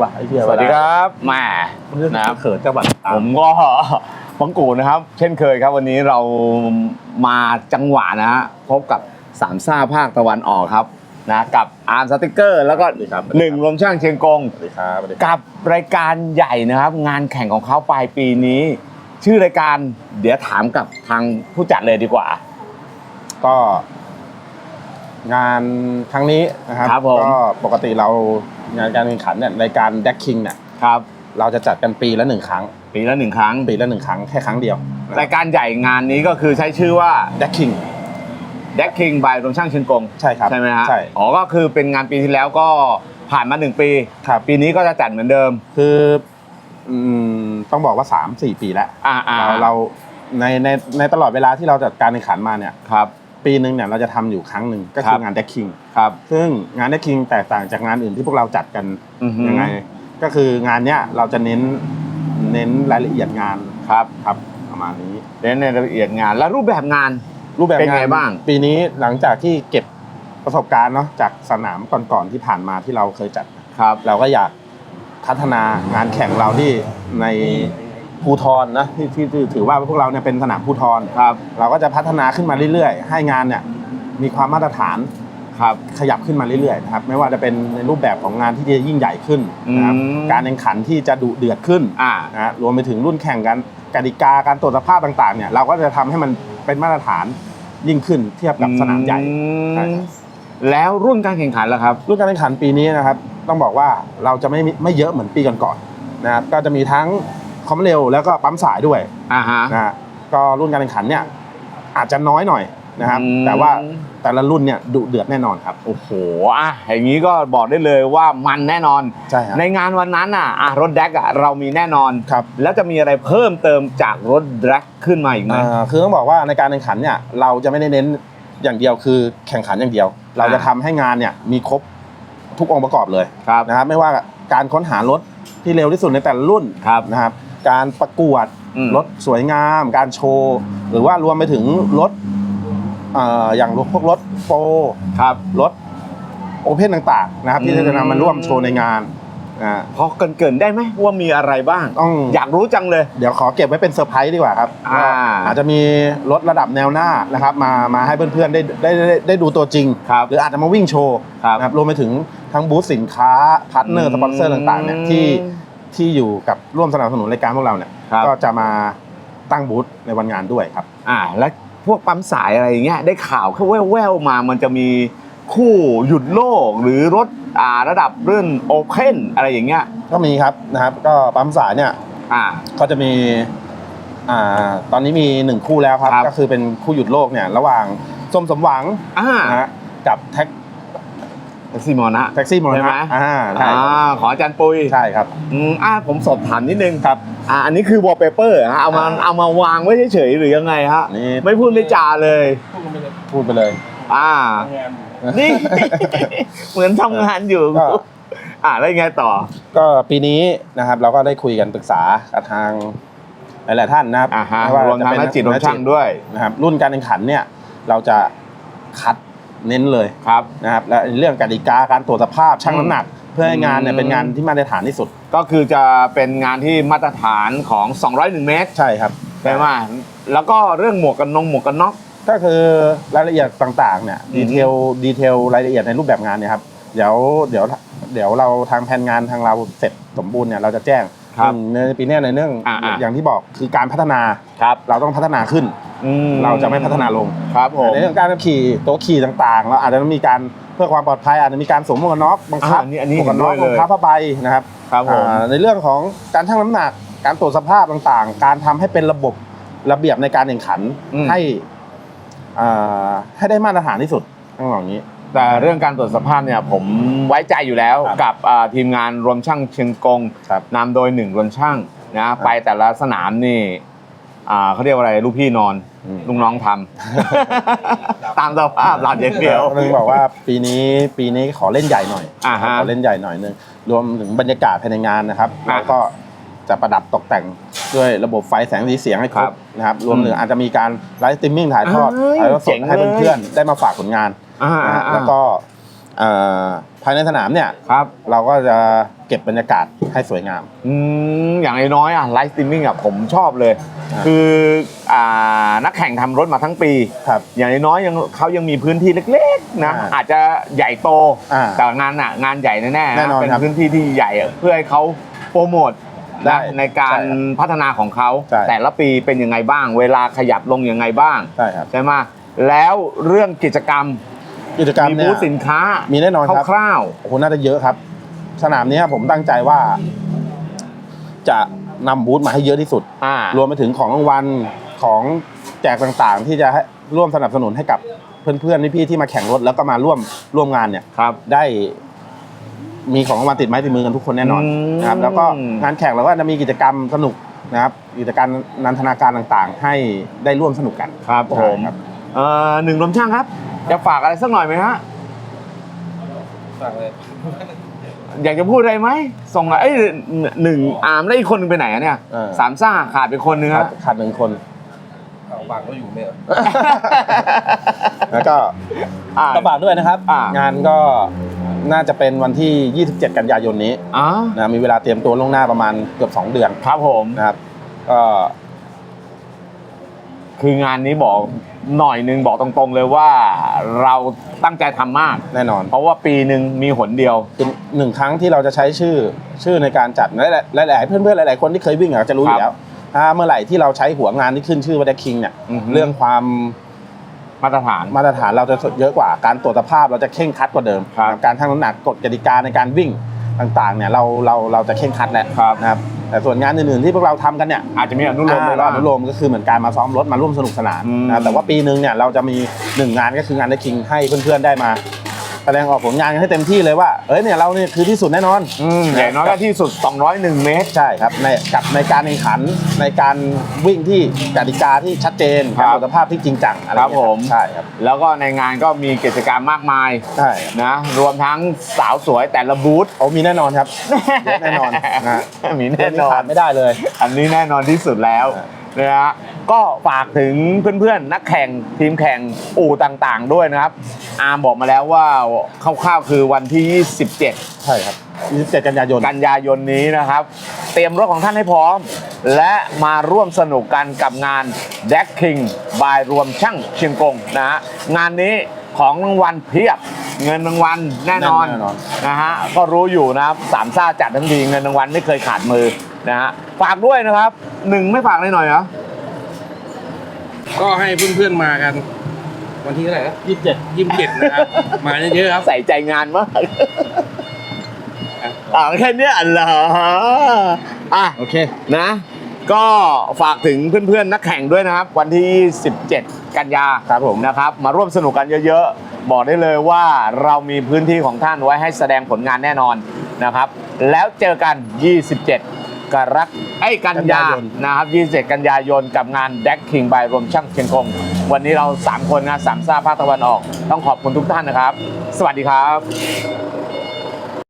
ว่ะไอ้เหี้ยสวัสดีครับแหม่เรื่องนะครับเขินจังหวัดผมก็ปังกูนะครับ เช่นเคยครับ วันนี้เรามาจังหวะนะฮะพบกับสามซ่าภาคตะวันออกครับนะกับอาร์มสติกเกอร์ แล้วก็สวัสดีครับหนึ่งรวมช่างเชียงกง สวัสดีครับสวัสดีครับกับรายการใหญ่นะครับ งานแข่งของเขาปลายปีนี้ ชื่อรายการเดี๋ยวถามกับทางผู้จัดเลยดีกว่า ก็ งานครั้งนี้นะครับครับผม ก็ปกติเรางานการแข่งขันเนี่ยรายการแดกคิงเนี่ยครับ เราจะจัดกันปีละหนึ่งครั้งปีละหนึ่งครั้ง ปีละหนึ่งครั้งแค่ครั้งเดียวรายการใหญ่งานนี้ก็คือใช้ชื่อว่า แดกคิง d e c k King by รวมช่างเชียงกงใช่ครับใช่ไหมฮะใช่ อ๋อก็คือเป็นงานปีที่แล้วก็ผ่านมาหนึ่งปี ครับปีนี้ก็จะจัดเหมือนเดิม คืออืมต้องบอกว่าสามสี่ปีแล้วอ่าอ่าเราเราในในในตลอดเวลาที่เราจัดการแข่งขันมาเนี่ย ครับ ปีหนึ่งเนี่ยเราจะทำอยู่ครั้งหนึ่งก็ครัคือบงานแดกคิงครับซึ่งงานแดกคิงแตกต่างจากงานอื่นที่พวกเราจัดกันอือฮึยังไง ก็คืองานเนี้ยเราจะเน้นเน้นรายละเอียดงานครับครับประมาณนี้เน้นในรายละเอียดงานแล้วรูปแบบงานรูปแบบเป็นงานไงบ้าง ปีนี้หลังจากที่เก็บประสบการณ์เนาะจากสนามก่อนๆที่ผ่านมาที่เราเคยจัดครับ เราก็อยากพัฒนางานแข่งเราที่ใน ภูทรนะที่ที่ที่ถือว่าพวกเราเนี่ยเป็นสนามภูทรครับ เราก็จะพัฒนาขึ้นมาเรื่อยๆ ให้งานเนี่ยมีความมาตรฐานครับขยับขึ้นมาเรื่อยๆนะครับไม่ว่าจะเป็นในรูปแบบของงานที่จะยิ่งใหญ่ขึ้นนะครับอืม การแข่งขันที่จะดุเดือดขึ้นอ่า นะฮะรวมไปถึงรุ่นแข่งกันกติกาการตรวจสภาพต่างๆเนี่ยเราก็จะทำให้มันเป็นมาตรฐานยิ่งขึ้นเทียบกับสนามใหญ่อืมใช่ครับ แล้วรุ่นการแข่งขันล่ะครับ รุ่นการแข่งขันปีนี้นะครับต้องบอกว่าเราจะไม่มีไม่เยอะเหมือนปีก่อนๆนะครับก็จะมีทั้ง ความเร็วแล้วก็ปั๊มสายด้วยอ่าฮะ นะฮะก็รุ่นการแข่งขันเนี่ยอาจจะน้อยหน่อยนะครับ อืม แต่ว่าแต่ละรุ่นเนี่ยดุเดือดแน่นอนครับโอ้โหอะอย่างนี้ก็บอกได้เลยว่ามันแน่นอน ใช่ครับในงานวันนั้นอะอะรถแดกอะเรามีแน่นอน ครับ แล้วจะมีอะไรเพิ่มเติมจากรถแดกขึ้นมาอีกไหมอ่าคือต้องบอกว่าในการแข่งขันเนี่ยเราจะไม่ได้เน้นอย่างเดียวคือแข่งขันอย่างเดียว เราจะทำให้งานเนี่ยมีครบทุกองค์ประกอบเลยครับ นะครับไม่ว่าการค้นหารถที่เร็วที่สุดในแต่ละรุ่นครับนะครับ การประกวดอืม รถสวยงาม การโชว์ หรือว่ารวมไปถึงรถเอ่ออย่างพวกรถโปรครับ รถโอเพนต่างๆนะครับ ที่อืม จะนำมาร่วมโชว์ในงานอ่าพอเกรินๆได้ไหมว่ามีอะไรบ้าง ต้อง อยากรู้จังเลย เดี๋ยวขอเก็บไว้เป็นเซอร์ไพรส์ดีกว่าครับอ่า อาจจะมีรถระดับแนวหน้านะครับ มามาให้เพื่อนๆได้ได้ได้ได้ดูตัวจริง ครับ หรืออาจจะมาวิ่งโชว์ครับ นะครับรวมไปถึงทั้งบูธสินค้าพาร์ทเนอร์สปอนเซอร์ต่างๆเนี่ยที่ ที่อยู่กับร่วมสนับสนุนรายการพวกเราเนี่ยครับ ก็จะมาตั้งบูธในวันงานด้วยครับ อ่า แล้วพวกปั๊มสายอะไรอย่างเงี้ยได้ข่าวแค่แว่วๆมามันจะมีคู่หยุดโลกหรือรถอ่าระดับรุ่นโอเพนอะไรอย่างเงี้ยก็มีครับนะครับ ก็ปั๊มสายเนี่ยอ่า ก็จะมีอ่าตอนนี้มีหนึ่งคู่แล้วครับ ครับ ก็คือเป็นคู่หยุดโลกเนี่ยระหว่างส้มสมหวังอ่า นะฮะกับแท็ก ซีมอนะแท็กซี่มรใช่ไหมณะอ่าใช่อ่าขออาจารย์ปุยใช่ครับอืมอ่าผมสอบถามนิดนึงครับ อ่าอันนี้คือวอลเปเปอร์ฮะเอามาอ่าเอามาวางไว้เฉยๆหรือยังไงฮะนี่ไม่พูดไม่จาเลยพูดไปเลย อ่านี่ เหมือนทำงานอยู่ ก็ อ่าแล้วยังไงต่อ ก็ปีนี้นะครับเราก็ได้คุยกันปรึกษากับทางหลายๆท่านนะครับอ่าฮะไว่รวมทั้งจะนัเป็กจิตรวมช่างด้วย นะครับรุ่นการแข่งขันเนี่ยเราจะคัด เน้นเลยครับ นะครับและเรื่องกติกาการตรวจสภาพชั่งอืมน้ำหนัก เพื่อให้งานเนี่ยอืมเป็นงานที่มาตรฐานที่สุด ก็คือจะเป็นงานที่มาตรฐานของ 201 เมตรใช่ครับใช่ไหมแล้วก็เรื่องหมวกกันนงหมวกกันน็อกก็คือรายละเอียดต่างๆเนี่ยอืมดีเทลดีเทลรายละเอียดในรูปแบบงานเนี่ยครับเดี๋ยวเดี๋ยวเดี๋ยวเราทางแผนงานทางเราเสร็จสมบูรณ์เนี่ยเราจะแจ้งครับอืมในปีเนี้ยในเรื่องอ่าๆอย่างที่บอกคือการพัฒนาครับเราต้องพัฒนาขึ้น อืม เราจะไม่พัฒนาลงครับผมในเรื่องการขับขี่ตัวขี่ต่างๆเราอาจจะต้องมีการเพื่อความปลอดภัยอาจจะมีการสวมหมวกกันน็อกบังคับอ่าอันนี้อันนี้หมวกกันน็อกเห็นด้วยบัเลยงคับผ้าใบนะครับครับผม อ่าในเรื่องของการชั่งน้ำหนัก การตรวจสภาพต่างๆ การทำให้เป็นระบบระเบียบในการแข่งขันอืม ให้อ่าให้ได้มาตรฐานที่สุดต้องบอกอย่างนี้ แต่เรื่องการตรวจสภาพเนี่ยผมไว้ใจอยู่แล้วครับกับอ่าทีมงานรวมช่างเชียงกงครับนำโดยหนึ่งรวมช่างนะไปแต่ละสนามนี่ อ่าเขาเรียกว่าอะไรลูกพี่นอนอืม ลูกน้องทำ ตามสภาพหลับอย่างเดียว นึงบอกว่าปีนี้ปีนี้ขอเล่นใหญ่หน่อยอ่าฮะขอเล่นใหญ่หน่อยนึงรวมถึงบรรยากาศภายในงานนะครับอ่าแล้วก็จะประดับตกแต่งด้วยระบบไฟแสงสีเสียงให้ครครับบนะครับรวมถึงอาจจะมีการไลฟ์สตรีมมิ่งถ่ายทอดเอ้ยถ่ายทอดสเจ๋ดงให้เลยเพื่อนๆได้มาฝากผลงานอ่านะฮะอ่า แล้วก็ เอ่อภายในสนามเนี่ยครับเราก็จะเก็บบรรยากาศให้สวยงาม อืมอย่างน้อยๆอะไลฟ์สตรีมมิ่งอะผมชอบเลย ครับ คืออ่านักแข่งทำรถมาทั้งปี ครับ อย่างน้อยๆยังเขายังมีพื้นที่เล็กๆนะอ่าอาจจะใหญ่โตอ่าแต่งานอะงานใหญ่แน่ๆนะแน่นอนเป็นครับพื้นที่ที่ใหญ่อะเพื่อให้เขาโปรโมทได้นะในการใช่ครับพัฒนาของเขาใช่ แต่ละปีเป็นยังไงบ้าง เวลาขยับลงยังไงบ้าง ใช่ครับ ใช่ไหมแล้วเรื่องกิจกรรม กิจกรรมมีเนี่บูยธสินค้ามีแน่นอนครับคร่าวโอ้โหน่าจะเยอะครับ สนามเนี้ยผมตั้งใจว่า จะนำบูธมาให้เยอะที่สุด ๆอ่ารวมไปถึงของรางวัลของแจกต่างๆ ที่จะให้ร่วมสนับสนุนให้กับเพื่อนๆพี่ๆที่มาแข่งรถแล้วก็มาร่วมร่วมงานเนี่ย ครับ ได้มีของรางวัลติดไม้ติดมือกันทุกคนแน่นอนอืม นะครับ แล้วก็งานแข่งเราก็จะมีกิจกรรมสนุกนะครับ กิจกรรมนันทนาการต่างๆ ให้ได้ร่วมสนุกกันครับใช่ผมครับ เอ่อหนึ่งลมช่างครับ จะฝากอะไรสักหน่อยไหมฮะอยากจะพูดอะไรไหม ส่งเอ้ยหนึ่งอาร์มแล้วอีกคนหนึงไปไหนอะเนี่ยเออ สามซ่าขาดไปคนหนึงขาดฮะ ขาดหนึ่งคน เอาบางก็อยู่เนี่ย แล้วก็อ่าก็ฝากด้วยนะครับ อ่างงานก็น่าจะเป็นวันที่ 27 กันยายนนี้อ๋อนะมีเวลาเตรียมตัวล่วงหน้าประมาณเกือบ 2 เดือนครับผม นะครับ ก็ คืองานนี้บอกหน่อยหนึงบอกตรงๆเลยว่าเราตั้งใจทำมาก แน่นอน เพราะว่าปีหนึ่งมีหนเดียวเป็นหนึ่งครั้งที่เราจะใช้ชื่อชื่อในการจัดหลายๆหลายๆเพื่อนๆหลายๆคนที่เคยวิ่งอะจะรู้อครับยู่แล้วถ้าเมื่อไหร่ที่เราใช้หัวงานที่ขึ้นชื่อว่าแดกคิงเนี่ยอือฮึ เรื่องความมาตรฐาน มาตรฐานเราจะเยอะกว่าการตรวจสภาพเราจะเข่งครัดกว่าเดิมครับ การทั้งน้ำหนักกฎกติกาในการวิ่งต่างๆเนี่ยเราเราเราจะเข่งครัดแหละครับนะครับ แต่ส่วนงานอื่นๆที่พวกเราทำกันเนี่ยอาจจะมีอนุโลมอ่าไปเราบ้างอนุโลมก็คือเหมือนการมาซ้อมรถมาร่วมสนุกสนานอืมนะครับแต่ว่าปีหนึ่งเนี่ยเราจะมีหนึ่งงานก็คืองานได้คิงให้เพื่อนๆได้มา แสดงออกผลงานกันให้เต็มที่เลยว่า เอ้ยเนี่ยเราเนี่ยคือที่สุดแน่นอน อืมอย่างน้อยก็ที่สุด 201 เมตร ใช่ครับในกับในการแข่งขันในการวิ่งที่กติกาที่ชัดเจนครัการบตรวจสภาพที่จริงจังอะไรครับเงี้ยผมใช่ครับแล้วก็ในงานก็มีกิจกรรมมากมายใช่ครับนะรวมทั้งสาวสวยแต่ละบูธโอ้มีแน่นอนครับ เยอะแน่นอนนะมีแน่นอขานดไม่ได้เลย อันนี้แน่นอนที่สุดแล้วอ่านะฮะ ก็ฝากถึงเพื่อนๆ นักแข่งทีมแข่งอู่ต่างๆ ด้วยนะครับ อาร์มบอกมาแล้วว่าคร่าวๆคือวันที่ 27 ใช่ครับ27กันยายน กันยายนนี้นะครับ เตรียมรถของท่านให้พร้อม และมาร่วมสนุกกันกับงาน d e c King by รวมช่างเชียงกงนะฮะงานนี้ของรางวัลเพียบเงินรางวัลแน่นอนแน่นอนนะฮะก็รู้อยู่นะครับสามซ่าจัดทั้งทีเงินรางวัลไม่เคยขาดมือนะฮะฝากด้วยนะครับหนึ่งไม่ฝากเลยหน่อยเหรอ ก็ให้เพื่อนๆมากัน วันที่เท่าไหร่นะยี่สิบเจ็ดยี่สิบเจ็ดนะครับ มาเยอะๆครับใส่ใจงานมากอ่าแค่เนี้ยเหรออะโอเคนะ ก็ฝากถึงเพื่อนๆนักแข่งด้วยนะครับ วันที่ 17 กันยาครับผมนะครับ มาร่วมสนุกกันเยอะๆ บอกได้เลยว่าเรามีพื้นที่ของท่านไว้ให้แสดงผลงานแน่นอนนะครับ แล้วเจอกัน 27 กรกไอ้ยกันยากันยายนนะครับ27กันยายนกับงาน d e c King by รวมช่างเชียงกงวันนี้เรา 3 คนนะสามซ่าภาคตะวันออก ต้องขอบคุณทุกท่านนะครับ สวัสดีครับ